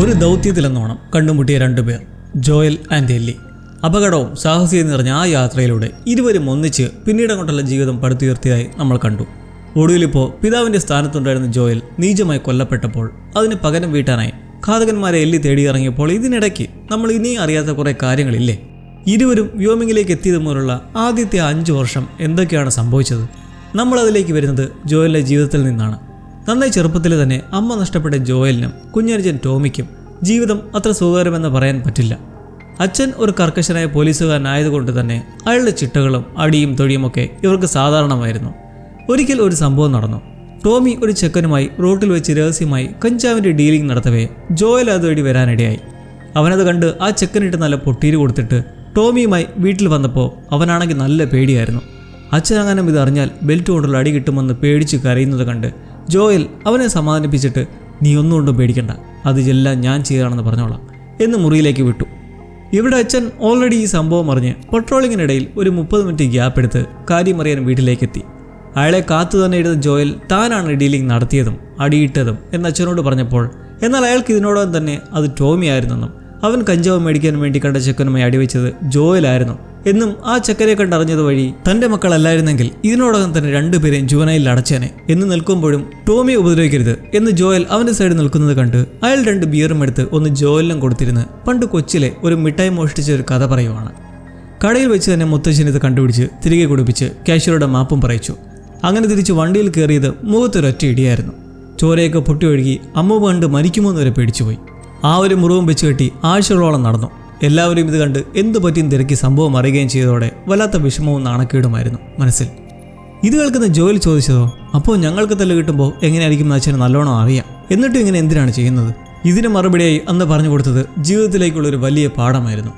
ഒരു ദൗത്യത്തിലെന്നോണം കണ്ടുമുട്ടിയ രണ്ടുപേർ ജോയൽ ആൻഡ് എല്ലി. അപകടവും സാഹസികത നിറഞ്ഞ ആ യാത്രയിലൂടെ ഇരുവരും ഒന്നിച്ച് പിന്നീട് അങ്ങോട്ടുള്ള ജീവിതം പടുത്തുയർത്തിയതായി നമ്മൾ കണ്ടു. ഒടുവിലിപ്പോൾ പിതാവിന്റെ സ്ഥാനത്തുണ്ടായിരുന്ന ജോയൽ നീചമായി കൊല്ലപ്പെട്ടപ്പോൾ അതിന് പകരം വീട്ടാനായി ഘാതകന്മാരെ എല്ലി തേടിയിറങ്ങിയപ്പോൾ ഇതിനിടയ്ക്ക് നമ്മൾ ഇനിയും അറിയാത്ത കുറേ കാര്യങ്ങളില്ലേ? ഇരുവരും വ്യോമിങ്ങിലേക്ക് എത്തിയത് മുതലുള്ള ആദ്യത്തെ അഞ്ച് വർഷം എന്തൊക്കെയാണ് സംഭവിച്ചത്? നമ്മളതിലേക്ക് വരുന്നത് ജോയലിന്റെ ജീവിതത്തിൽ നിന്നാണ്. നന്നായി ചെറുപ്പത്തിൽ തന്നെ അമ്മ നഷ്ടപ്പെട്ട ജോയലിനും കുഞ്ഞനുജൻ ടോമിക്കും ജീവിതം അത്ര സുഖകരമെന്ന് പറയാൻ പറ്റില്ല. അച്ഛൻ ഒരു കർക്കശനായ പോലീസുകാരനായതുകൊണ്ട് തന്നെ അയാളുടെ ചിട്ടകളും അടിയും തൊഴിയുമൊക്കെ ഇവർക്ക് സാധാരണമായിരുന്നു. ഒരിക്കൽ ഒരു സംഭവം നടന്നു. ടോമി ഒരു ചെക്കനുമായി റോട്ടിൽ വെച്ച് രഹസ്യമായി കഞ്ചാവിന്റെ ഡീലിംഗ് നടത്തവേ ജോയൽ അതുവഴി വരാനിടയായി. അവനത് കണ്ട് ആ ചെക്കനിട്ട് നല്ല പൊട്ടീര് കൊടുത്തിട്ട് ടോമിയുമായി വീട്ടിൽ വന്നപ്പോൾ അവനാണെങ്കിൽ നല്ല പേടിയായിരുന്നു. അച്ഛനങ്ങനെ ഇത് അറിഞ്ഞാൽ ബെൽറ്റ് കൊണ്ടുള്ള അടി കിട്ടുമെന്ന് പേടിച്ച് കരയുന്നത് കണ്ട് ജോയൽ അവനെ സമാധാനിപ്പിച്ചിട്ട് നീ ഒന്നുകൊണ്ടും പേടിക്കണ്ട. അത് എല്ലാം ഞാൻ ചെയ്താണെന്ന് പറഞ്ഞോളാം. എന്ന് മുറിയിലേക്ക് വിട്ടു. ഇവിടെ അച്ഛൻ ഓൾറെഡി ഈ സംഭവം അറിഞ്ഞ് പട്രോളിങ്ങിനിടയിൽ ഒരു മുപ്പത് മിനിറ്റ് ഗ്യാപ്പ് എടുത്ത് കാര്യം അറിയാൻ വീട്ടിലേക്കെത്തി. അയാളെ കാത്തു തന്നെ ഇരുന്ന ജോയൽ താനാണ് ഡീലിംഗ് നടത്തിയതും അടിയിട്ടതും എന്ന് അച്ഛനോട് പറഞ്ഞപ്പോൾ എന്നാൽ അയാൾക്ക് ഇതിനോടകം തന്നെ അത് ടോമി ആയിരുന്നെന്നും അവൻ കഞ്ചാവ് മേടിക്കാൻ വേണ്ടി കണ്ട ചെക്കനുമായി അടിവെച്ചത് ജോയലായിരുന്നു എന്നും ആ ചക്കരെ കണ്ടറിഞ്ഞത് വഴി തന്റെ മക്കളല്ലായിരുന്നെങ്കിൽ ഇതിനോടകം തന്നെ രണ്ടുപേരെയും ജുവനയിൽ അടച്ചേനെ എന്ന് നിൽക്കുമ്പോഴും ടോമിയെ ഉപദ്രവിക്കരുത് എന്ന് ജോയൽ അവന്റെ സൈഡിൽ നിൽക്കുന്നത് കണ്ട് അയാൾ രണ്ട് ബിയറും എടുത്ത് ഒന്ന് ജോയലിനും കൊടുത്തിരുന്ന് പണ്ട് കൊച്ചിലെ ഒരു മിഠായി മോഷ്ടിച്ച ഒരു കഥ പറയുവാണ്. കടയിൽ വെച്ച് തന്നെ മുത്തശ്ശൻ ഇത് കണ്ടുപിടിച്ച് തിരികെ കുടിപ്പിച്ച് കാഷ്യറുടെ മാപ്പും പറയിച്ചു. അങ്ങനെ തിരിച്ച് വണ്ടിയിൽ കയറിയത് മുഖത്തൊരൊറ്റ ഇടിയായിരുന്നു. ചോരയൊക്കെ പൊട്ടി ഒഴുകി അമ്മ കണ്ട് മരിക്കുമോ എന്ന് വരെ പേടിച്ചുപോയി. ആ ഒരു മുറിവും വെച്ച് കെട്ടി ആഴ്ചകളോളം നടന്നു. എല്ലാവരും ഇത് കണ്ട് എന്തു പറ്റിയും തിരക്കി സംഭവം അറിയുകയും ചെയ്തതോടെ വല്ലാത്ത വിഷമവും നാണക്കേടുമായിരുന്നു മനസ്സിൽ. ഇത് കേൾക്കുന്ന ജോലി ചോദിച്ചതോ അപ്പോൾ ഞങ്ങൾക്ക് തല്ല് കിട്ടുമ്പോൾ എങ്ങനെയായിരിക്കും അച്ഛന് നല്ലോണം അറിയാം. എന്നിട്ടും ഇങ്ങനെ എന്തിനാണ് ചെയ്യുന്നത്? ഇതിന് മറുപടിയായി അന്ന് പറഞ്ഞു കൊടുത്തത് ജീവിതത്തിലേക്കുള്ള ഒരു വലിയ പാഠമായിരുന്നു.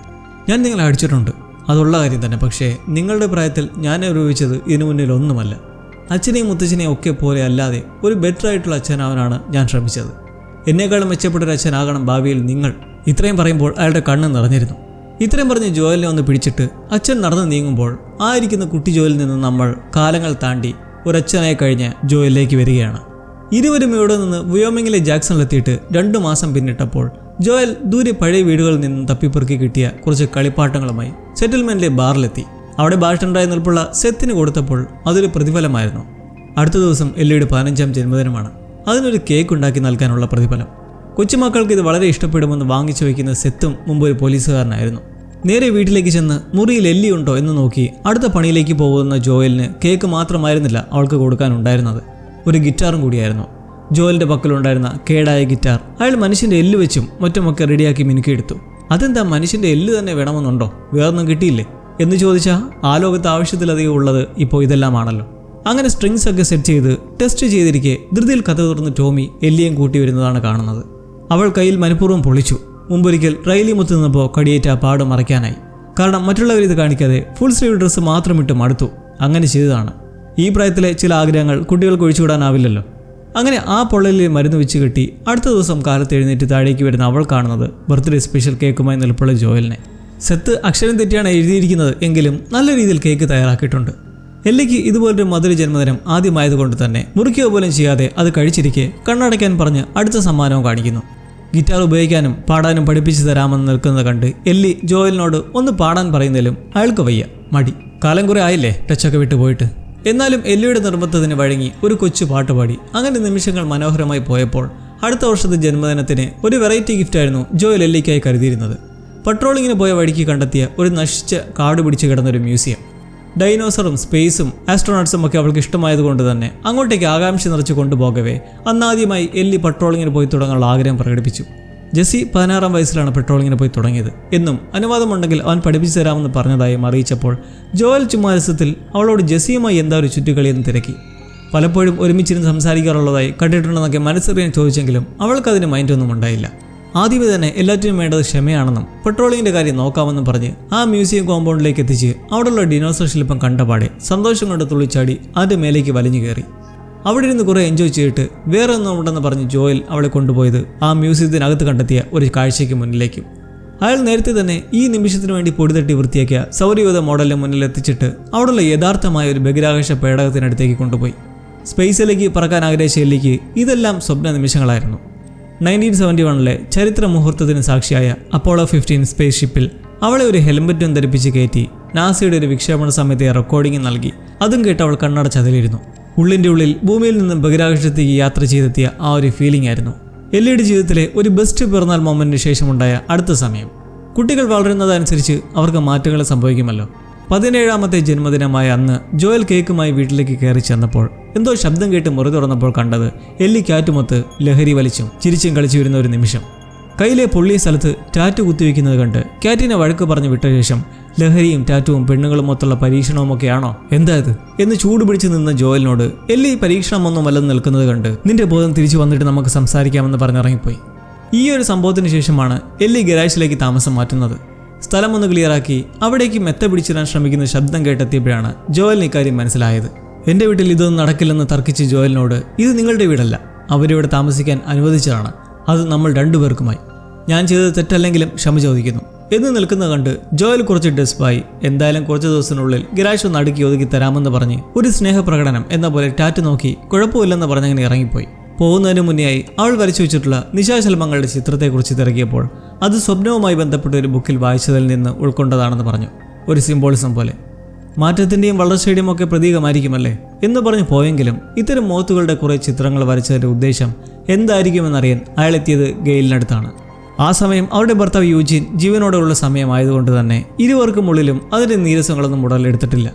ഞാൻ നിങ്ങളെ അടിച്ചിട്ടുണ്ട്. അതുള്ള കാര്യം തന്നെ. പക്ഷേ നിങ്ങളുടെ പ്രായത്തിൽ ഞാൻ അനുഭവിച്ചത് ഇതിനു മുന്നിൽ ഒന്നുമല്ല. അച്ഛനെയും മുത്തച്ഛനെയും ഒക്കെ പോലെ അല്ലാതെ ഒരു ബെറ്റർ ആയിട്ടുള്ള അച്ഛനാവാനാണ് ഞാൻ ശ്രമിച്ചത്. എന്നേക്കാളും മെച്ചപ്പെട്ട ഒരു അച്ഛനാകണം ഭാവിയിൽ നിങ്ങൾ. ഇത്രയും പറയുമ്പോൾ അയാളുടെ കണ്ണ് നിറഞ്ഞിരുന്നു. ഇത്രയും പറഞ്ഞ് ജോയലിനെ ഒന്ന് പിടിച്ചിട്ട് അച്ഛൻ നടന്നു നീങ്ങുമ്പോൾ ആയിരിക്കുന്ന കുട്ടി ജോലിൽ നിന്ന് നമ്മൾ കാലങ്ങൾ താണ്ടി ഒരച്ഛനായി കഴിഞ്ഞ് ജോയലിലേക്ക് വരികയാണ്. ഇരുവരും ഇവിടെ നിന്ന് വിയോമിങ്ങിലെ ജാക്സണിലെത്തിയിട്ട് രണ്ടു മാസം പിന്നിട്ടപ്പോൾ ജോയൽ ദൂരെ പഴയ വീടുകളിൽ നിന്നും തപ്പിപ്പെറുക്കി കിട്ടിയ കുറച്ച് കളിപ്പാട്ടങ്ങളുമായി സെറ്റിൽമെന്റിലെ ബാറിലെത്തി. അവിടെ ബാർട്ടൻഡായി നിൽപ്പുള്ള സെത്തിന് കൊടുത്തപ്പോൾ അതൊരു പ്രതിഫലമായിരുന്നു. അടുത്ത ദിവസം എല്ലിയുടെ പതിനഞ്ചാം ജന്മദിനമാണ്. അതിനൊരു കേക്ക് ഉണ്ടാക്കി നൽകാനുള്ള പ്രതിഫലം. കൊച്ചുമക്കൾക്ക് ഇത് വളരെ ഇഷ്ടപ്പെടുമെന്ന് വാങ്ങിച്ചു വയ്ക്കുന്ന സെത്തും മുമ്പ് ഒരു പോലീസുകാരനായിരുന്നു. നേരെ വീട്ടിലേക്ക് ചെന്ന് മുറിയിൽ എല്ലി ഉണ്ടോ എന്ന് നോക്കി അടുത്ത പണിയിലേക്ക് പോകുന്ന ജോയലിന് കേക്ക് മാത്രമായിരുന്നില്ല അവൾക്ക് കൊടുക്കാനുണ്ടായിരുന്നത്. ഒരു ഗിറ്റാറും കൂടിയായിരുന്നു. ജോയലിന്റെ പക്കലുണ്ടായിരുന്ന കേടായ ഗിറ്റാർ. അയാൾ മനുഷ്യന്റെ എല്ല് വെച്ചും മറ്റുമൊക്കെ റെഡിയാക്കി മിനുക്കിയെടുത്തു അതെന്താ മനുഷ്യന്റെ എല്ല് തന്നെ വേണമെന്നുണ്ടോ? വേറൊന്നും കിട്ടിയില്ലേ? എന്ന് ചോദിച്ചാൽ ആ ലോകത്ത് ആവശ്യത്തിലധികം ഉള്ളത് ഇപ്പോൾ ഇതെല്ലാമാണല്ലോ. അങ്ങനെ സ്ട്രിങ്സ് ഒക്കെ സെറ്റ് ചെയ്ത് ടെസ്റ്റ് ചെയ്തിരിക്കെ ധൃതിയിൽ കഥ തുറന്ന് ടോമി എല്ലിയും കൂട്ടി വരുന്നതാണ് കാണുന്നത്. അവൾ കയ്യിൽ മനഃപൂർവം പൊളിച്ചു. മുമ്പൊരിക്കൽ റൈലി മുത്തു നിന്നപ്പോൾ കടിയേറ്റ പാടം മറയ്ക്കാനായി. കാരണം മറ്റുള്ളവർ ഇത് കാണിക്കാതെ ഫുൾ സ്ലീവ് ഡ്രസ്സ് മാത്രം ഇട്ട് മടുത്തു. അങ്ങനെ ചെയ്തതാണ്. ഈ പ്രായത്തിലെ ചില ആഗ്രഹങ്ങൾ കുട്ടികൾക്ക് ഒഴിച്ചുവിടാനാവില്ലല്ലോ അങ്ങനെ ആ പൊള്ളലിൽ മരുന്ന് വെച്ച് കെട്ടി അടുത്ത ദിവസം കാലത്ത് എഴുന്നേറ്റ് താഴേക്ക് വരുന്ന അവൾ കാണുന്നത് ബർത്ത്ഡേ സ്പെഷ്യൽ കേക്കുമായി നിൽപ്പുള്ള ജോയലിനെ. സെത്ത് അക്ഷരം തെറ്റിയാണ് എഴുതിയിരിക്കുന്നത് എങ്കിലും നല്ല രീതിയിൽ കേക്ക് തയ്യാറാക്കിയിട്ടുണ്ട്. എല്ലിക്ക് ഇതുപോലൊരു മധുര ജന്മദിനം ആദ്യമായതുകൊണ്ട് തന്നെ മുറിക്കുക പോലും ചെയ്യാതെ അത് കഴിച്ചിരിക്കെ കണ്ണടയ്ക്കാൻ പറഞ്ഞ് അടുത്ത സമ്മാനവും കാണിക്കുന്നു. ഗിറ്റാർ ഉപയോഗിക്കാനും പാടാനും പഠിപ്പിച്ചു തരാമെന്ന് നിൽക്കുന്നത് കണ്ട് എല്ലി ജോയലിനോട് ഒന്ന് പാടാൻ പറയുന്നതിലും അയാൾക്ക് വയ്യ. മടി. കാലം കുറെ ആയില്ലേ ടച്ചൊക്കെ വിട്ടു പോയിട്ട്. എന്നാലും എല്ലിയുടെ നിർബന്ധത്തിന് വഴങ്ങി ഒരു കൊച്ചു പാട്ട് പാടി. അങ്ങനെ നിമിഷങ്ങൾ മനോഹരമായി പോയപ്പോൾ അടുത്ത വർഷത്തെ ജന്മദിനത്തിന് ഒരു വെറൈറ്റി ഗിഫ്റ്റായിരുന്നു ജോയൽ എല്ലിക്കായി കരുതിയിരുന്നത്. പട്രോളിങ്ങിന് പോയ വഴിക്ക് കണ്ടെത്തിയ ഒരു നശിച്ച കാട് പിടിച്ചു കിടന്നൊരു മ്യൂസിയം. ഡൈനോസറും സ്പേസും ആസ്ട്രോണട്സും ഒക്കെ അവൾക്ക് ഇഷ്ടമായതുകൊണ്ട് തന്നെ അങ്ങോട്ടേക്ക് ആകാംക്ഷ നിറച്ച് കൊണ്ടുപോകവേ അന്നാദ്യമായി എല്ലി പട്രോളിങ്ങിന് പോയി തുടങ്ങാനുള്ള ആഗ്രഹം പ്രകടിപ്പിച്ചു. ജെസ്സി പതിനാറാം വയസ്സിലാണ് പെട്രോളിങ്ങിന് പോയി തുടങ്ങിയത്. എന്നും അനുവാദമുണ്ടെങ്കിൽ അവൻ പഠിപ്പിച്ചു തരാമെന്ന് പറഞ്ഞതായും അറിയിച്ചപ്പോൾ ജോയൽ ചുമ്മാരസത്തിൽ അവളോട് ജെസ്സിയുമായി എന്താ ഒരു ചുറ്റുകളിയെന്ന് തിരക്കി. പലപ്പോഴും ഒരുമിച്ചിരുന്ന് സംസാരിക്കാറുള്ളതായി കണ്ടിട്ടുണ്ടെന്നൊക്കെ മനസ്സറിയാൻ ചോദിച്ചെങ്കിലും അവൾക്കതിന് മൈൻഡൊന്നും ഉണ്ടായില്ല. ആദ്യമേ തന്നെ എല്ലാറ്റിനും വേണ്ടത് ക്ഷമയാണെന്നും പെട്രോളിങ്ങിന്റെ കാര്യം നോക്കാമെന്നും പറഞ്ഞ് ആ മ്യൂസിയം കോമ്പൗണ്ടിലേക്ക് എത്തിച്ച് അവിടെയുള്ള ഡിനോസർ ശില്പം കണ്ടപാടെ സന്തോഷം കൊണ്ട് തുള്ളിച്ചാടി അതിന്റെ മേലേക്ക് വലിഞ്ഞു കയറി. അവിടെ ഇരുന്ന് കുറെ എൻജോയ് ചെയ്തിട്ട് വേറെ ഒന്നും ഉണ്ടെന്ന് പറഞ്ഞ് ജോയൽ അവളെ കൊണ്ടുപോയത് ആ മ്യൂസിയത്തിനകത്ത് കണ്ടെത്തിയ ഒരു കാഴ്ചയ്ക്ക് മുന്നിലേക്കും. അയാൾ നേരത്തെ തന്നെ ഈ നിമിഷത്തിന് വേണ്ടി പൊടിതട്ടി വൃത്തിയാക്കിയ സൗരയൂഥ മോഡലിന് മുന്നിൽ എത്തിച്ചിട്ട് അവിടെയുള്ള യഥാർത്ഥമായ ഒരു ബഹിരാകാശ പേടകത്തിനടുത്തേക്ക് കൊണ്ടുപോയി. സ്പേസിലേക്ക് പറക്കാൻ ആഗ്രഹിച്ച എല്ലിക്ക് ഇതെല്ലാം സ്വപ്ന നിമിഷങ്ങളായിരുന്നു. നയന്റീൻ സെവന്റി വണ്ണിലെ ചരിത്ര മുഹൂർത്തത്തിന് സാക്ഷിയായ അപ്പോളോ ഫിഫ്റ്റീൻ സ്പേസ് ഷിപ്പിൽ അവളെ ഒരു ഹെൽമെറ്റും ധരിപ്പിച്ച് കയറ്റി നാസയുടെ ഒരു വിക്ഷേപണ സമയത്തെ റെക്കോർഡിംഗ് നൽകി. അതും കേട്ട് അവൾ കണ്ണടച്ചതിലിരുന്നു ഉള്ളിന്റെ ഉള്ളിൽ ഭൂമിയിൽ നിന്നും ബഹിരാകാശത്തേക്ക് യാത്ര ചെയ്തെത്തിയ ആ ഒരു ഫീലിംഗ് ആയിരുന്നു. എല്ലിയുടെ ജീവിതത്തിലെ ഒരു ബെസ്റ്റ് പിറന്നാൾ മൊമെന്റിന് ശേഷമുണ്ടായ അടുത്ത സമയം. കുട്ടികൾ വളരുന്നതനുസരിച്ച് അവർക്ക് മാറ്റങ്ങൾ സംഭവിക്കുമല്ലോ. പതിനേഴാമത്തെ ജന്മദിനമായ അന്ന് ജോയൽ കേക്കുമായി വീട്ടിലേക്ക് കയറി ചെന്നപ്പോൾ എന്തോ ശബ്ദം കേട്ട് മുറി തുറന്നപ്പോൾ കണ്ടത് എല്ലി കാറ്റുമൊത്ത് ലഹരി വലിച്ചും ചിരിച്ചും കളിച്ചു വരുന്ന ഒരു നിമിഷം. കയ്യിലെ പൊള്ളിയ സ്ഥലത്ത് ടാറ്റു കുത്തിവെക്കുന്നത് കണ്ട് കാറ്റിനെ വഴക്ക് പറഞ്ഞു വിട്ട ശേഷം ലഹരിയും ടാറ്റുവും പെണ്ണുങ്ങളും മൊത്തമുള്ള പരീക്ഷണവുമൊക്കെയാണോ? എന്താ എന്ന് ചൂട് പിടിച്ച് നിന്ന ജോയലിനോട് എല്ലി പരീക്ഷണമൊന്നും വല്ലതും നിൽക്കുന്നത് കണ്ട് നിന്റെ ബോധം തിരിച്ചു വന്നിട്ട് നമുക്ക് സംസാരിക്കാമെന്ന് പറഞ്ഞിറങ്ങിപ്പോയി ഈ ഒരു സംഭവത്തിന് ശേഷമാണ് എല്ലി ഗരാജിലേക്ക് താമസം മാറ്റുന്നത്. സ്ഥലം ഒന്ന് ക്ലിയറാക്കി അവിടേക്ക് മെത്ത പിടിച്ചിടാൻ ശ്രമിക്കുന്ന ശബ്ദം കേട്ടെത്തിയപ്പോഴാണ് ജോയലിന് ഇക്കാര്യം മനസ്സിലായത്. എന്റെ വീട്ടിൽ ഇതൊന്നും നടക്കില്ലെന്ന് തർക്കിച്ച് ജോയലിനോട് ഇത് നിങ്ങളുടെ വീടല്ല. അവരിവിടെ താമസിക്കാൻ അനുവദിച്ചതാണ്. അത് നമ്മൾ രണ്ടുപേർക്കുമായി. ഞാൻ ചെയ്തത് തെറ്റല്ലെങ്കിലും ക്ഷമ ചോദിക്കുന്നു. എന്ന് നിൽക്കുന്ന കണ്ട് ജോയൽ കുറച്ച് ഡെസ്പായി. എന്തായാലും കുറച്ച് ദിവസത്തിനുള്ളിൽ ഗിരാഷ് ഒന്ന് അടുക്കി ഒതുക്കി തരാമെന്ന് പറഞ്ഞ് ഒരു സ്നേഹപ്രകടനം എന്ന പോലെ ടാറ്റ് നോക്കി കുഴപ്പമില്ലെന്ന് പറഞ്ഞങ്ങനെ ഇറങ്ങിപ്പോയി. പോകുന്നതിന് മുന്നെയായി അവൾ വരച്ചു വെച്ചിട്ടുള്ള നിശാശലമങ്ങളുടെ ചിത്രത്തെക്കുറിച്ച് തിരക്കിയപ്പോൾ അത് സ്വപ്നവുമായി ബന്ധപ്പെട്ട ഒരു ബുക്കിൽ വായിച്ചതിൽ നിന്ന് ഉൾക്കൊണ്ടതാണെന്ന് പറഞ്ഞു. ഒരു സിംബോളിസം പോലെ. മാറ്റത്തിന്റെയും വളർച്ചയുടെയും ഒക്കെ പ്രതീകമായിരിക്കുമല്ലേ? എന്ന് പറഞ്ഞു പോയെങ്കിലും ഇത്തരം മോത്തുകളുടെ കുറേ ചിത്രങ്ങൾ വരച്ചതിന്റെ ഉദ്ദേശം എന്തായിരിക്കുമെന്നറിയാൻ അയാൾ എത്തിയത് ഗെയിലിനടുത്താണ്. ആ സമയം അവരുടെ ഭർത്താവ് യൂജിൻ ജീവനോടെയുള്ള സമയമായതുകൊണ്ട് തന്നെ ഇരുവർക്കുമുള്ളിലും അതിന്റെ നീരസങ്ങളൊന്നും ഉടലെടുത്തിട്ടില്ല.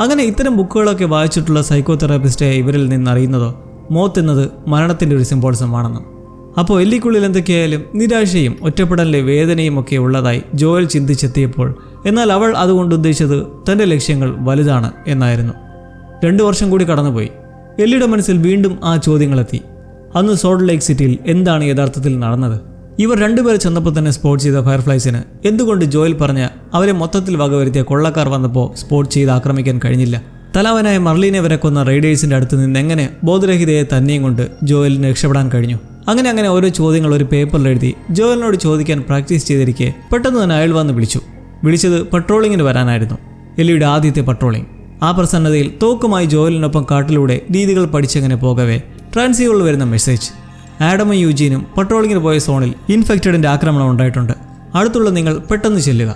അങ്ങനെ ഇത്തരം ബുക്കുകളൊക്കെ വായിച്ചിട്ടുള്ള സൈക്കോതെറാപ്പിസ്റ്റായ ഇവരിൽ നിന്നറിയുന്നതോ? മോത്ത് എന്നത് മരണത്തിന്റെ ഒരു സിംബോളിസമാണെന്നും അപ്പോൾ എല്ലിക്കുള്ളിൽ എന്തൊക്കെയായാലും നിരാശയും ഒറ്റപ്പെടലിലെ വേദനയും ഒക്കെ ഉള്ളതായി ജോയൽ ചിന്തിച്ചെത്തിയപ്പോൾ. എന്നാൽ അവൾ അതുകൊണ്ട് ഉദ്ദേശിച്ചത് തന്റെ ലക്ഷ്യങ്ങൾ വലുതാണ് എന്നായിരുന്നു. രണ്ടു വർഷം കൂടി കടന്നുപോയി. എല്ലിയുടെ മനസ്സിൽ വീണ്ടും ആ ചോദ്യങ്ങളെത്തി. അന്ന് സോൾട്ട് ലേക്ക് സിറ്റിയിൽ എന്താണ് യഥാർത്ഥത്തിൽ നടന്നത്? ഇവർ രണ്ടുപേരെ ചെന്നപ്പോൾ തന്നെ സ്പോർട്ട് ചെയ്ത ഫയർഫ്ലൈസിന് എന്തുകൊണ്ട് ജോയൽ പറഞ്ഞ അവരെ മൊത്തത്തിൽ വകവരുത്തിയ കൊള്ളക്കാർ വന്നപ്പോൾ സ്പോർട്ട് ചെയ്ത് ആക്രമിക്കാൻ കഴിഞ്ഞില്ല? തലവനായ മർലീനെ വരെ കൊന്ന റൈഡേഴ്സിന്റെ അടുത്ത് നിന്ന് എങ്ങനെ ബോധരഹിതയെ തന്നെയും കൊണ്ട് ജോയലിന് രക്ഷപ്പെടാൻ കഴിഞ്ഞു? അങ്ങനെ അങ്ങനെ ഓരോ ചോദ്യങ്ങൾ ഒരു പേപ്പറിൽ എഴുതി ജോയലിനോട് ചോദിക്കാൻ പ്രാക്ടീസ് ചെയ്തിരിക്കെ പെട്ടെന്ന് തന്നെ അയാൾ വന്ന് വിളിച്ചു. വിളിച്ചത് പട്രോളിങ്ങിന് വരാനായിരുന്നു. എല്ലിയുടെ ആദ്യത്തെ പട്രോളിംഗ് ആ പ്രസന്നതയിൽ തോക്കുമായി ജോയലിനൊപ്പം കാട്ടിലൂടെ രീതികൾ പഠിച്ചങ്ങനെ പോകവേ ട്രാൻസീവറിൽ വരുന്ന മെസ്സേജ് ആഡമും യൂജീനും പട്രോളിങ്ങിന് പോയ സോണിൽ ഇൻഫെക്റ്റഡിന്റെ ആക്രമണം ഉണ്ടായിട്ടുണ്ട്. അടുത്തുള്ള നിങ്ങൾ പെട്ടെന്ന് ചെല്ലുക.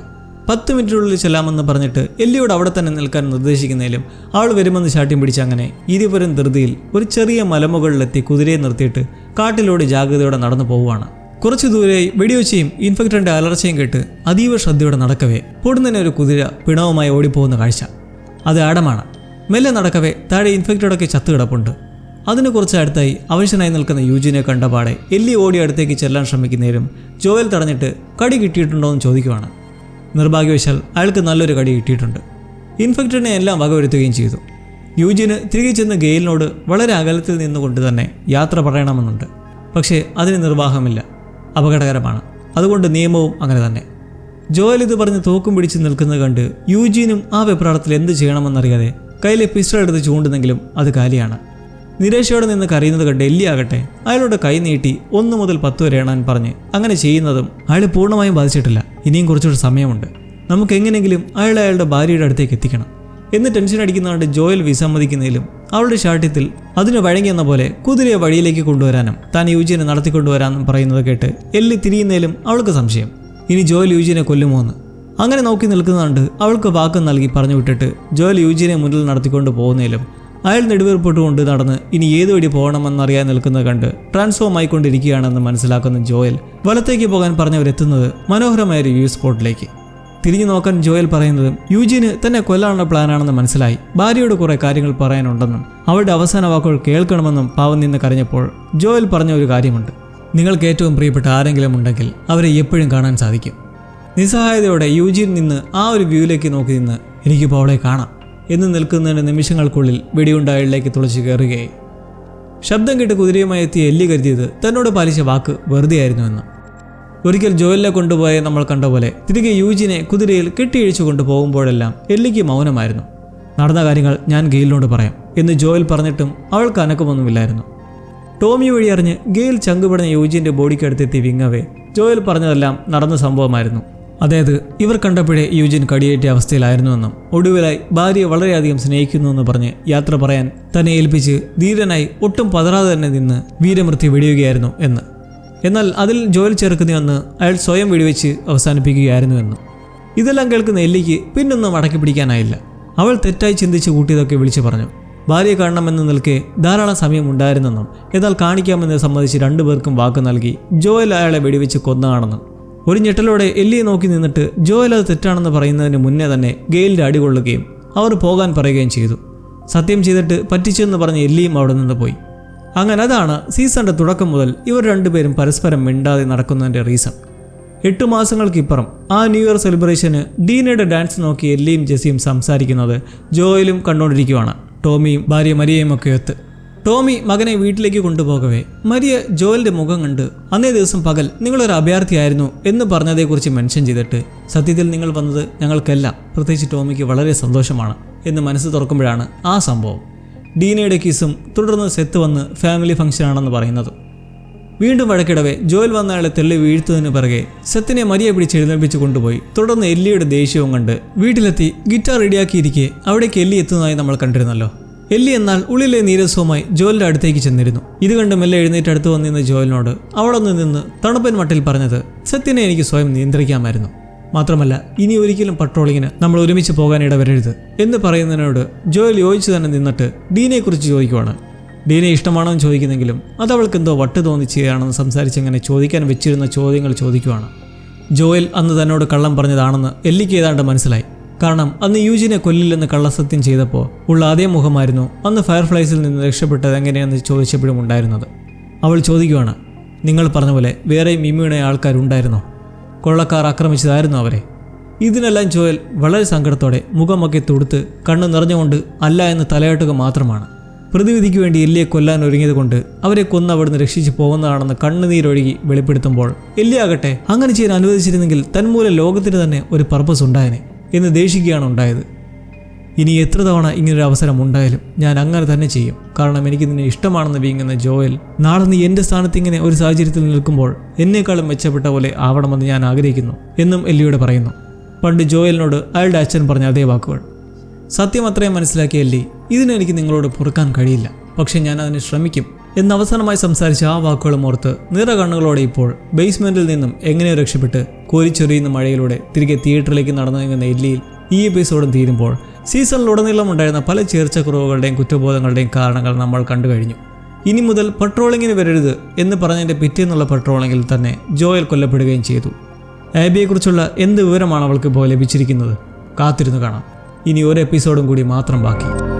പത്ത് മിനിറ്റിനുള്ളിൽ ചെല്ലാമെന്ന് പറഞ്ഞിട്ട് എല്ലിയോട് അവിടെ തന്നെ നിൽക്കാൻ നിർദ്ദേശിക്കുന്നതിലും ആൾ വരുമെന്ന് ശാഠ്യം പിടിച്ച് അങ്ങനെ ഇരുവരും ധൃതിയിൽ ഒരു ചെറിയ മലമുകളിലെത്തി കുതിരയെ നിർത്തിയിട്ട് കാട്ടിലൂടെ ജാഗ്രതയോടെ നടന്നു പോവുകയാണ്. കുറച്ചു ദൂരെയായി വെടിവെച്ചയും ഇൻഫെക്ടറിന്റെ അലർച്ചയും കേട്ട് അതീവ ശ്രദ്ധയോടെ നടക്കവേ പൊടുന്നതിനെ ഒരു കുതിര പിണവുമായി ഓടിപ്പോകുന്ന കാഴ്ച. അത് ആടമാണ് മെല്ലെ നടക്കവേ താഴെ ഇൻഫെക്റ്റഡൊക്കെ ചത്തു കിടപ്പുണ്ട്. അതിന് കുറച്ച് അടുത്തായി അവശനായി നിൽക്കുന്ന യൂജിനെ കണ്ടപാടെ എല്ലി ഓടി അടുത്തേക്ക് ചെല്ലാൻ ശ്രമിക്കുന്നതിലും ജോയൽ തടഞ്ഞിട്ട് കടി കിട്ടിയിട്ടുണ്ടോ എന്ന് ചോദിക്കുവാണ്. നിർഭാഗ്യവശാൽ അയാൾക്ക് നല്ലൊരു കടി കിട്ടിയിട്ടുണ്ട്. ഇൻഫെക്റ്റഡിനെ എല്ലാം വകവരുത്തുകയും ചെയ്തു. യൂജിന് തിരികെ ചെന്ന ഗെയിലിനോട് വളരെ അകലത്തിൽ നിന്നുകൊണ്ട് തന്നെ യാത്ര പറയണമെന്നുണ്ട്. പക്ഷേ അതിന് നിർവാഹമില്ല. അപകടകരമാണ്. അതുകൊണ്ട് നിയമവും അങ്ങനെ തന്നെ. ജോയൽ ഇത് പറഞ്ഞ് തോക്കും പിടിച്ച് നിൽക്കുന്നത് കണ്ട് യൂജീനും ആ വെപ്രാളത്തിൽ എന്ത് ചെയ്യണമെന്നറിയാതെ കയ്യിലെ പിസ്റ്റൾ എടുത്ത് ചൂണ്ടുന്നെങ്കിലും അത് കാലിയാണ്. നിരാശയോടെ നിന്ന് കരയുന്നത് കണ്ട് എല്ലി ആകട്ടെ അയാളുടെ കൈ നീട്ടി ഒന്ന് മുതൽ പത്ത് വരെ എണ്ണാൻ പറഞ്ഞ് അങ്ങനെ ചെയ്യുന്നതും അയാളെ പൂർണമായും ബാധിച്ചിട്ടില്ല. ഇനിയും കുറച്ചുകൂടി സമയമുണ്ട്. നമുക്ക് എങ്ങനെയെങ്കിലും അയാൾ അയാളുടെ ഭാര്യയുടെ അടുത്തേക്ക് എത്തിക്കണം. എന്ന് ടെൻഷൻ അടിക്കുന്നതുകൊണ്ട് ജോയൽ വിസമ്മതിക്കുന്നതിലും അവളുടെ ശാഠ്യത്തിൽ അതിന് വഴങ്ങിയെന്ന പോലെ കുതിരയെ വഴിയിലേക്ക് കൊണ്ടുവരാനും താൻ യൂജിനെ നടത്തിക്കൊണ്ടുവരാനും പറയുന്നത് കേട്ട് എല്ലി തിരിയുന്നതിലും അവൾക്ക് സംശയം. ഇനി ജോയൽ യൂജിനെ കൊല്ലുമോ എന്ന്. അങ്ങനെ നോക്കി നിൽക്കുന്നതുകൊണ്ട് അവൾക്ക് വാക്ക് നൽകി പറഞ്ഞു വിട്ടിട്ട് ജോയൽ യൂജിനെ മുന്നിൽ നടത്തിക്കൊണ്ട് പോകുന്നതിലും അയാൾ നെടുവേർപ്പെട്ടുകൊണ്ട് നടന്ന് ഇനി ഏത് വഴി പോകണമെന്നറിയാൻ നിൽക്കുന്നത് കണ്ട് ട്രാൻസ്ഫോം ആയിക്കൊണ്ടിരിക്കുകയാണെന്ന് മനസ്സിലാക്കുന്ന ജോയൽ വലത്തേക്ക് പോകാൻ പറഞ്ഞവരെത്തുന്നത് മനോഹരമായ ഒരു വ്യൂ സ്പോട്ടിലേക്ക് തിരിഞ്ഞു നോക്കാൻ ജോയൽ പറയുന്നത് യൂജിന് തന്നെ കൊല്ലാനുള്ള പ്ലാനാണെന്ന് മനസ്സിലായി. ഭാര്യയോട് കുറെ കാര്യങ്ങൾ പറയാനുണ്ടെന്നും അവളുടെ അവസാന വാക്കുകൾ കേൾക്കണമെന്നും പാവം നിന്ന് കരഞ്ഞപ്പോൾ ജോയൽ പറഞ്ഞ ഒരു കാര്യമുണ്ട്. നിങ്ങൾക്ക് ഏറ്റവും പ്രിയപ്പെട്ട ആരെങ്കിലും ഉണ്ടെങ്കിൽ അവരെ എപ്പോഴും കാണാൻ സാധിക്കും. നിസ്സഹായതയോടെ യൂജിയിൽ നിന്ന് ആ ഒരു വ്യൂവിലേക്ക് നോക്കി നിന്ന് എനിക്കിപ്പോൾ അവളെ കാണാം എന്ന് നിൽക്കുന്നതിന്റെ നിമിഷങ്ങൾക്കുള്ളിൽ വെടിയുണ്ടായിലേക്ക് തുളച്ചു കയറുകയായി. ശബ്ദം കേട്ട് കുതിരയുമായി എത്തിയ എല്ലി കരുതിയത് തന്നോട് പാലിച്ച വാക്ക് വെറുതെയായിരുന്നുവെന്ന് ഒരിക്കൽ ജോയലിനെ കൊണ്ടുപോയ നമ്മൾ കണ്ട പോലെ തിരികെ യൂജിനെ കുതിരയിൽ കെട്ടിയിഴിച്ചു കൊണ്ടുപോകുമ്പോഴെല്ലാം എല്ലിക്ക് മൗനമായിരുന്നു. നടന്ന കാര്യങ്ങൾ ഞാൻ ഗെയിലിനോട് പറയാം എന്ന് ജോയൽ പറഞ്ഞിട്ടും അവൾക്ക് അനക്കമൊന്നുമില്ലായിരുന്നു. ടോമി വഴി അറിഞ്ഞ് ഗെയിൽ ചങ്കുപിടഞ്ഞ യൂജിന്റെ ബോഡിക്കടുത്തെത്തി വിങ്ങവേ ജോയൽ പറഞ്ഞതെല്ലാം നടന്ന സംഭവമായിരുന്നു. അതായത് ഇവർ കണ്ടപ്പോഴേ യൂജിൻ കടിയേറ്റ അവസ്ഥയിലായിരുന്നുവെന്നും ഒടുവിലായി ഭാര്യയെ വളരെയധികം സ്നേഹിക്കുന്നുവെന്ന് പറഞ്ഞ് യാത്ര പറയാൻ തന്നെ ഏൽപ്പിച്ച് ധീരനായി ഒട്ടും പതറാതെ തന്നെ നിന്ന് വീരമൃത്യു വെടിയുകയായിരുന്നു എന്ന്. എന്നാൽ അതിൽ ജോലി ചേർക്കുന്നതെന്ന് അയാൾ സ്വയം വെടിവെച്ച് അവസാനിപ്പിക്കുകയായിരുന്നുവെന്നും. ഇതെല്ലാം കേൾക്കുന്ന എല്ലിക്ക് പിന്നൊന്നും അടക്കി പിടിക്കാനായില്ല. അവൾ തെറ്റായി ചിന്തിച്ച് കൂട്ടിയതൊക്കെ വിളിച്ചു പറഞ്ഞു. ഭാര്യയെ കാണണമെന്ന് നിൽക്കെ ധാരാളം സമയം ഉണ്ടായിരുന്നെന്നും എന്നാൽ കാണിക്കാമെന്ന് സമ്മതിച്ച് രണ്ടുപേർക്കും വാക്ക് നൽകി ജോയൽ അയാളെ വെടിവെച്ച് കൊന്നാണെന്നും ഒരു ഞെട്ടലോടെ എല്ലിയെ നോക്കി നിന്നിട്ട് ജോയൽ അത് തെറ്റാണെന്ന് പറയുന്നതിന് മുന്നേ തന്നെ ഗെയിലിന്റെ അടികൊള്ളുകയും അവർ പോകാൻ പറയുകയും ചെയ്തു. സത്യം ചെയ്തിട്ട് പറ്റിച്ചെന്ന് പറഞ്ഞ് എല്ലിയും അവിടെ നിന്ന് പോയി. അങ്ങനെ അതാണ് സീസണിന്റെ തുടക്കം മുതൽ ഇവർ രണ്ടുപേരും പരസ്പരം മിണ്ടാതെ നടക്കുന്നതിന്റെ റീസൺ എട്ട് മാസങ്ങൾക്കിപ്പുറം ആ ന്യൂ ഇയർ സെലിബ്രേഷന് ഡീനയുടെ ഡാൻസ് നോക്കി എല്ലിയും ജെസിയും സംസാരിക്കുന്നത് ജോയിലും കണ്ടുകൊണ്ടിരിക്കുവാണ്. ടോമിയും ഭാര്യ മരിയയും ഒക്കെ ഒത്ത്. ടോമി മകനെ വീട്ടിലേക്ക് കൊണ്ടുപോകവേ. മരിയ ജോയലിന്റെ മുഖം കണ്ട് അന്നേ ദിവസം പകൽ നിങ്ങളൊരു അഭയാർത്ഥിയായിരുന്നു എന്ന് പറഞ്ഞതേക്കുറിച്ച് മെൻഷൻ ചെയ്തിട്ട് സത്യത്തിൽ നിങ്ങൾ വന്നത് ഞങ്ങൾക്കെല്ലാം. പ്രത്യേകിച്ച് ടോമിക്ക് വളരെ സന്തോഷമാണ് എന്ന് മനസ്സ് തുറക്കുമ്പോഴാണ് ആ സംഭവം. ഡീനയുടെ കിസും തുടർന്ന് സെത്ത് വന്ന് ഫാമിലി ഫംഗ്ഷനാണെന്ന് പറയുന്നത്. വീണ്ടും വഴക്കിടവേ ജോയൽ വന്ന അയാളെ തെള്ളി വീഴ്ത്തതിന് പിറകെ സെത്തിനെ മരിയെ പിടിച്ച് എഴുന്നേൽപ്പിച്ച് കൊണ്ടുപോയി. തുടർന്ന് എല്ലിയുടെ ദേഷ്യവും കണ്ട് വീട്ടിലെത്തി ഗിറ്റാർ റെഡിയാക്കിയിരിക്കെ അവിടേക്ക് എല്ലി എത്തുന്നതായി നമ്മൾ കണ്ടിരുന്നല്ലോ. എല്ലി എന്നാൽ ഉള്ളിലെ നീരസവുമായി ജോലിന്റെ അടുത്തേക്ക് ചെന്നിരുന്നു. ഇത് കണ്ട് മെല്ലെ എഴുന്നേറ്റ് അടുത്ത് വന്നിരുന്ന ജോലിനോട് അവളൊന്ന് നിന്ന് തണുപ്പൻ മട്ടിൽ പറഞ്ഞത് സത്യനെ എനിക്ക് സ്വയം നിയന്ത്രിക്കാമായിരുന്നു. മാത്രമല്ല ഇനി ഒരിക്കലും പട്രോളിങ്ങിന് നമ്മൾ ഒരുമിച്ച് പോകാൻ ഇടവരരുത് എന്ന് പറയുന്നതിനോട് ജോയൽ യോജിച്ചു തന്നെ നിന്നിട്ട് ഡീനെക്കുറിച്ച് ചോദിക്കുവാണ്. ഡീനെ ഇഷ്ടമാണോ എന്ന് ചോദിക്കുന്നെങ്കിലും അത് അവൾക്ക് എന്തോ വട്ട് തോന്നിച്ചുകയാണെന്ന് സംസാരിച്ചങ്ങനെ ചോദിക്കാൻ വെച്ചിരുന്ന ചോദ്യങ്ങൾ ചോദിക്കുവാണ്. ജോയൽ അന്ന് തന്നോട് കള്ളം പറഞ്ഞതാണെന്ന് എല്ലിക്ക് ഏതാണ്ട് മനസ്സിലായി. കാരണം അന്ന് യൂജിനെ കൊല്ലില്ലെന്ന് കള്ളസത്യം ചെയ്തപ്പോൾ ഉള്ള അതേ മുഖമായിരുന്നു അന്ന് ഫയർഫ്ലൈസിൽ നിന്ന് രക്ഷപ്പെട്ടത് എങ്ങനെയെന്ന് ചോദിച്ചപ്പോഴും ഉണ്ടായിരുന്നത്. അവൾ ചോദിക്കുവാണ് നിങ്ങൾ പറഞ്ഞ പോലെ വേറെയും ഇമ്മ്യൂണ ആൾക്കാരുണ്ടായിരുന്നോ? കൊള്ളക്കാർ ആക്രമിച്ചതായിരുന്നു അവരെ. ഇതിനെല്ലാം ജോയൽ വളരെ സങ്കടത്തോടെ മുഖമൊക്കെ തൊടുത്ത് കണ്ണു നിറഞ്ഞുകൊണ്ട് അല്ല എന്ന് തലയാട്ടുക മാത്രമാണ്. പ്രതിവിധിക്ക് വേണ്ടി എല്ലിയെ കൊല്ലാൻ ഒരുങ്ങിയത് കൊണ്ട് അവരെ കൊന്ന് അവിടുന്ന് രക്ഷിച്ചു പോകുന്നതാണെന്ന് കണ്ണുനീരൊഴുകി വെളിപ്പെടുത്തുമ്പോൾ എല്ലിയാകട്ടെ അങ്ങനെ ചെയ്യാൻ അനുവദിച്ചിരുന്നെങ്കിൽ തന്മൂലം ലോകത്തിന് തന്നെ ഒരു പർപ്പസ് ഉണ്ടായനെ എന്ന് ദേഷിക്കുകയാണ് ഉണ്ടായത്. ഇനി എത്ര തവണ ഇങ്ങനൊരു അവസരം ഉണ്ടായാലും ഞാൻ അങ്ങനെ തന്നെ ചെയ്യും. കാരണം എനിക്ക് നിന്നെ ഇഷ്ടമാണെന്ന് വീങ്ങുന്ന ജോയൽ നാളെ നീ എന്റെ സ്ഥാനത്ത് ഇങ്ങനെ ഒരു സാഹചര്യത്തിൽ നിൽക്കുമ്പോൾ എന്നെക്കാളും മെച്ചപ്പെട്ട പോലെ ആവണമെന്ന് ഞാൻ ആഗ്രഹിക്കുന്നു എന്നും എല്ലിയോട് പറയുന്നു. പണ്ട് ജോയലിനോട് അയാളുടെ അച്ഛൻ പറഞ്ഞ അതേ വാക്കുകൾ. സത്യം അത്രയും മനസ്സിലാക്കിയ എല്ലി ഇതിനെനിക്ക് നിങ്ങളോട് പൊറുക്കാൻ കഴിയില്ല. പക്ഷെ ഞാൻ അതിന് ശ്രമിക്കും എന്ന് അവസാനമായി സംസാരിച്ച ആ വാക്കുകളും ഓർത്ത് നിറ കണ്ണുകളോടെ ഇപ്പോൾ ബേസ്മെന്റിൽ നിന്നും എങ്ങനെയോ രക്ഷപ്പെട്ട് കോരിച്ചൊറിയുന്ന മഴയിലൂടെ തിരികെ തിയേറ്ററിലേക്ക് നടന്നു നീങ്ങുന്ന എല്ലിയിൽ ഈ എപ്പിസോഡും തീരുമ്പോൾ സീസണിലുടനീളം ഉണ്ടായിരുന്ന പല ചേർച്ചക്കുറവുകളുടെയും കുറ്റബോധങ്ങളുടെയും കാരണങ്ങൾ നമ്മൾ കണ്ടു കഴിഞ്ഞു. ഇനി മുതൽ പട്രോളിങ്ങിന് വരരുത് എന്ന് പറഞ്ഞതിന്റെ പിറ്റേന്നുള്ള പട്രോളിങ്ങിൽ തന്നെ ജോയൽ കൊല്ലപ്പെടുകയും ചെയ്തു. ആബിയെക്കുറിച്ചുള്ള എന്ത് വിവരമാണ് അവൾക്ക് ഇപ്പോൾ ലഭിച്ചിരിക്കുന്നത്? കാത്തിരുന്നു കാണാം. ഇനി ഒരു എപ്പിസോഡും കൂടി മാത്രം ബാക്കി.